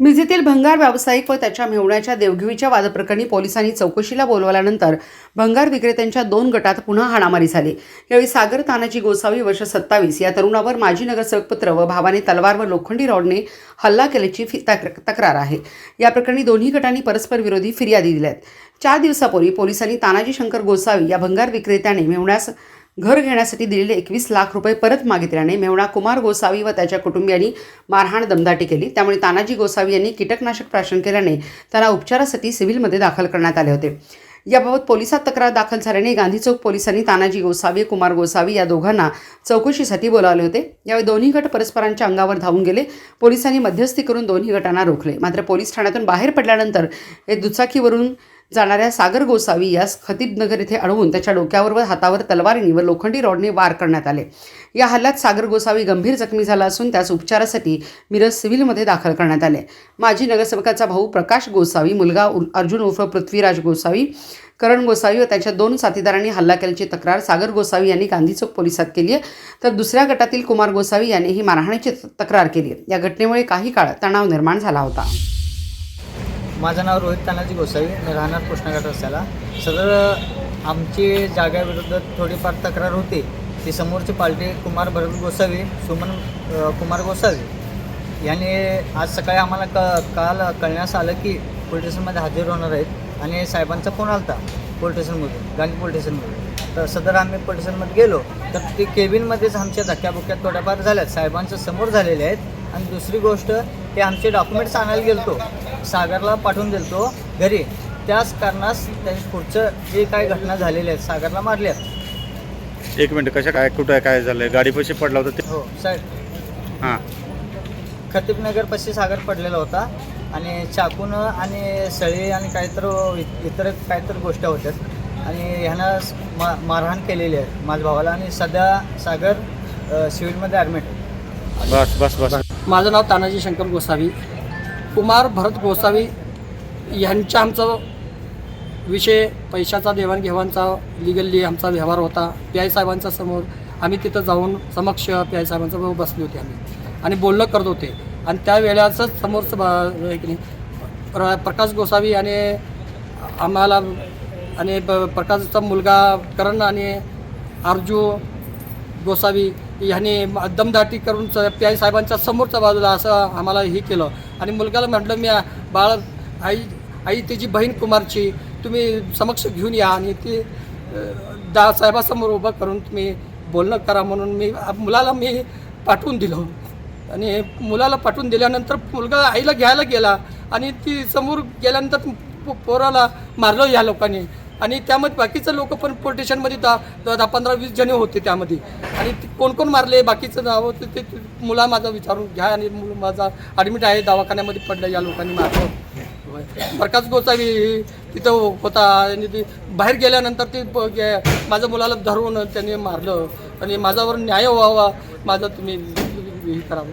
मिरजेतील भंगार व्यावसायिक व त्याच्या मेवण्याच्या देवघेवीच्या वादप्रकरणी पोलिसांनी चौकशीला बोलवल्यानंतर भंगार विक्रेत्यांच्या दोन गटात पुन्हा हाणामारी झाली. यावेळी सागर तानाजी गोसावी वर्ष सत्तावीस या तरुणावर माजी नगरसेवकपुत्र व भावाने तलवार व लोखंडी रॉडने हल्ला केल्याची तक्र- तक्रार आहे. या प्रकरणी दोन्ही गटांनी परस्पर विरोधी फिर्यादी दिल्या आहेत चार दिवसापूर्वी पोलिसांनी तानाजी शंकर गोसावी या भंगार विक्रेत्याने मेवण्यास घर घेण्यासाठी दिलेले एकवीस लाख रुपये परत मागितल्याने मेवणा कुमार गोसावी व त्याच्या कुटुंबियांनी मारहाण दमदाटी केली. त्यामुळे तानाजी गोसावी यांनी कीटकनाशक प्राशन केल्याने त्यांना उपचारासाठी सिव्हिलमध्ये दाखल करण्यात आले होते. याबाबत पोलिसात तक्रार दाखल झाल्याने गांधी चौक पोलिसांनी तानाजी गोसावी कुमार गोसावी या दोघांना चौकशीसाठी बोलावले होते. यावेळी दोन्ही गट परस्परांच्या अंगावर धावून गेले. पोलिसांनी मध्यस्थी करून दोन्ही गटांना रोखले. मात्र पोलीस ठाण्यातून बाहेर पडल्यानंतर हे दुचाकीवरून जाणाऱ्या सागर गोसावी यास खतीबनगर येथे अडवून त्याच्या डोक्यावर व हातावर तलवारीने व लोखंडी रॉडने वार करण्यात आले. या हल्ल्यात सागर गोसावी गंभीर जखमी झाला असून त्यास उपचारासाठी मिरज सिव्हिलमध्ये दाखल करण्यात आले. माजी नगरसेवकाचा भाऊ प्रकाश गोसावी मुलगा उर- अर्जुन उर्फ पृथ्वीराज गोसावी करण गोसावी व त्याच्या दोन साथीदारांनी हल्ला केल्याची तक्रार सागर गोसावी यांनी गांधी चौक पोलिसात केली आहे. तर दुसऱ्या गटातील कुमार गोसावी यांनी ही मारहाणीची तक्रार केली या घटनेमुळे काही काळ तणाव निर्माण झाला होता. माझं नाव रोहित तानाजी गोसावी. मी राहणार कृष्णाघाट रस्त्याला. सदर आमची जागेविरुद्ध थोडीफार तक्रार होती. ती समोरची पार्टी कुमार भरत गोसावी सुमन कुमार गोसावी यांनी आज सकाळी आम्हाला क काल कळण्यास आलं की पोलीस स्टेशनमध्ये हजर होणार आहेत आणि साहेबांचा फोन आला होता पोलीस स्टेशनमधून गांधी पोलीस स्टेशनमधून. तर सदर आम्ही पोलीस स्टेशनमध्ये गेलो तर ती केबिनमध्येच आमच्या धक्क्याबुक्यात थोड्याफार झाल्यात. साहेबांच्या समोर झालेले आहेत. आणि दुसरी गोष्ट ते आमचे डॉक्युमेंट्स आणायला गेलतो. सागरला पाठवून दिलतो घरी. त्याच कारणास त्यांनी पुढचं जे काही घटना झालेल्या आहेत सागरला मारल्यात एक मिनिट कशा काय कुठं काय झालंय? गाडी पैसे पडला होता ते? हो साहेब. हां. खतीबनगर पशी सागर पडलेला होता आणि चाकून आणि सळी आणि काहीतरी इतर काहीतरी गोष्टी होत्यात आणि ह्यानं मा मारहाण केलेली आहे माझ्या भावाला आणि सध्या सागर अ, सिव्हिलमध्ये ॲडमिट आहे. बस बस बस. माझं नाव तानाजी शंकर गोसावी. कुमार भरत गोसावी यांच्या आमचा विषय पैशाचा देवाणघेवाणचा लिगल्ली आमचा व्यवहार होता. पी आय साहेबांच्या समोर आम्ही तिथं जाऊन समक्ष पी आय साहेबांच्या बसले होते आम्ही. आणि बोलणं करत होते. आणि त्या समोरचं बा- नाही, प्र प्रकाश गोसावी आणि आम्हाला आणि ब- प्रकाशचा मुलगा करण आणि अर्जू गोसावी ह्यांनी दमदाटी करून पी आय साहेबांच्या समोरच्या बाजूला असं आम्हाला हे केलं. आणि मुलगाला म्हटलं मी बाळ आई आई त्याची बहीण कुमारची तुम्ही समक्ष घेऊन या आणि ती दासाहेबासमोर दा साहेबासमोर उभं करून तुम्ही बोलणं करा म्हणून मी मुलाला मी पाठवून दिलं. आणि मुलाला पाठवून दिल्यानंतर मुलगा आईला घ्यायला गेला आणि ती समोर गेल्यानंतर पोराला मारलं या लोकांनी. आणि त्यामध्ये बाकीचं लोक पण पोलिटेशनमध्ये दहा दहा पंधरा वीस जणे होते त्यामध्ये. आणि कोण कोण मारले बाकीचं नाव ते ते मुला माझा विचारून घ्या आणि मुलं माझा ॲडमिट आहे दवाखान्यामध्ये पडलं या लोकांनी मारलं. प्रकाश गोसावी तिथं होता आणि ते बाहेर गेल्यानंतर ते माझ्या मुलाला धरून त्यांनी मारलं. आणि माझ्यावर न्याय व्हावा माझा तुम्ही हे करावं.